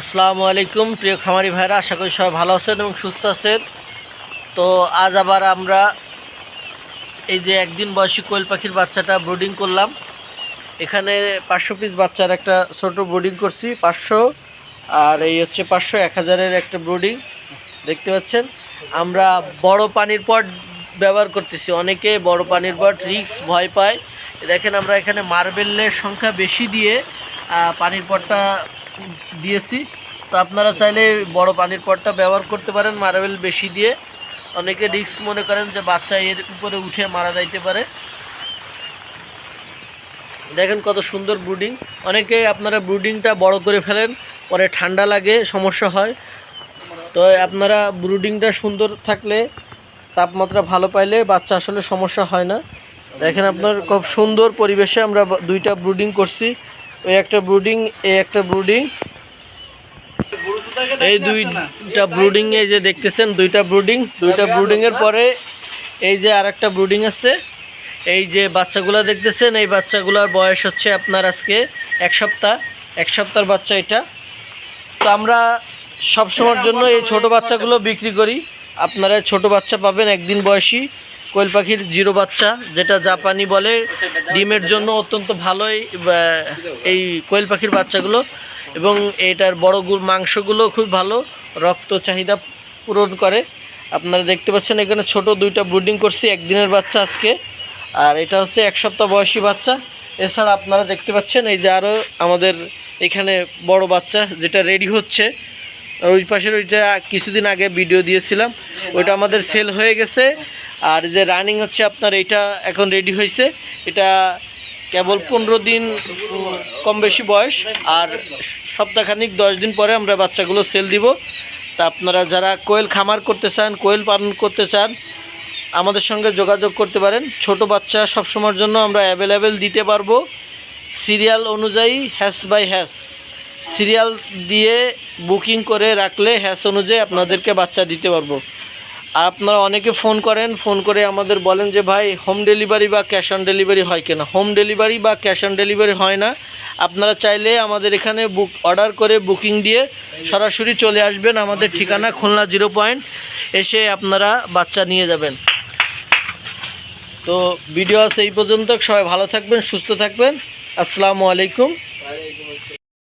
আসসালামু আলাইকুম, প্রিয় খামারি ভাইরা, আশা করি সবাই ভালো আছেন এবং সুস্থ আছেন। তো আজ আবার আমরা এই যে একদিন বয়সী কোয়েল পাখির বাচ্চাটা ব্রুডিং করলাম। এখানে পাঁচশো পিস বাচ্চার একটা ছোট ব্রুডিং করছি, পাঁচশো। আর এই হচ্ছে পাঁচশো, এক হাজারের একটা ব্রুডিং। দেখতে পাচ্ছেন? আমরা বড় পানির পট ব্যবহার করতেছি। অনেকে বড় পানির পট রিক্স ভয় পায়। দেখেন আমরা এখানে মার্বেলের সংখ্যা বেশি দিয়ে পানির পটটা দিয়েছি। তো আপনারা চাইলে বড় পানির পটটা ব্যবহার করতে পারেন, মার্বেল বেশি দিয়ে। অনেকে রিক্স মনে করেন যে বাচ্চা এর উপরে উঠে মারা যাইতে পারে। দেখেন কত সুন্দর ব্রুডিং। অনেকে আপনারা ব্রুডিংটা বড় করে ফেলেন, পরে ঠান্ডা লাগে, সমস্যা হয়। তো আপনারা ব্রুডিংটা সুন্দর থাকলে তাপমাত্রা ভালো পাইলে বাচ্চা আসলে সমস্যা হয় না। দেখেন আপনার খুব সুন্দর পরিবেশে আমরা দুইটা ব্রুডিং করছি। ওই একটা ব্রুডিং এই একটা ব্রুডিং এই দুইটা ব্রুডিং এই যে দেখতেছেন, দুইটা ব্রুডিং দুইটা ব্রুডিং এর পরে এই যে আরেকটা ব্রুডিং আছে। এই যে বাচ্চাগুলো দেখতেছেন, এই বাচ্চাগুলোর বয়স হচ্ছে আপনার আজকে এক সপ্তাহ, এক সপ্তাহের বাচ্চা এটা। তো আমরা সব সময়ের জন্য এই ছোট বাচ্চাগুলো বিক্রি করি। আপনারা ছোট বাচ্চা পাবেন একদিন বয়সী। কোয়েল পাখির জিরো বাচ্চা, যেটা জাপানি বলে, ডিমের জন্য অত্যন্ত ভালোই এই কোয়েল পাখির বাচ্চাগুলো। এবং এটার বড় মাংসগুলো খুব ভালো, রক্ত চাহিদা পূরণ করে। আপনারা দেখতে পাচ্ছেন, এখানে ছোট দুইটা ব্রুডিং করছি, একদিনের বাচ্চা আজকে। আর এটা হচ্ছে এক সপ্তাহ বয়সী বাচ্চা। এছাড়া আপনারা দেখতে পাচ্ছেন, এই যে আরও আমাদের এখানে বড় বাচ্চা, যেটা রেডি হচ্ছে। ওই পাশের ওইটা কিছুদিন আগে ভিডিও দিয়েছিলাম। ওইটা আমাদের সেল হয়ে গেছে। আর যে রানিং হচ্ছে আপনার এটা এখন রেডি হয়েছে। এটা কেবল পনেরো দিন কম বেশি বয়স, আর সপ্তাহখানিক দশ দিন পরে আমরা বাচ্চাগুলো সেল দিব। তা আপনারা যারা কোয়েল খামার করতে চান, কোয়েল পালন করতে চান, আমাদের সঙ্গে যোগাযোগ করতে পারেন। ছোট বাচ্চা সবসময়ের জন্য আমরা অ্যাভেলেবেল দিতে পারব। সিরিয়াল অনুযায়ী হ্যাস বাই হ্যাস সিরিয়াল দিয়ে বুকিং করে রাখলে হ্যাস অনুযায়ী আপনাদেরকে বাচ্চা দিতে পারব। আপনারা অনেকে ফোন করেন, ফোন করে আমাদের বলেন যে, ভাই হোম ডেলিভারি বা ক্যাশ অন ডেলিভারি হয় কিনা? হোম ডেলিভারি বা ক্যাশ অন ডেলিভারি হয় না। আপনারা চাইলে আমাদের এখানে বুক অর্ডার করে বুকিং দিয়ে সরাসরি চলে আসবেন আমাদের ঠিকানা খুলনা জিরো পয়েন্ট। এসে আপনারা বাচ্চা নিয়ে যাবেন। তো ভিডিও আছে এই পর্যন্ত। সবাই ভালো থাকবেন, সুস্থ থাকবেন। আসসালামু আলাইকুম।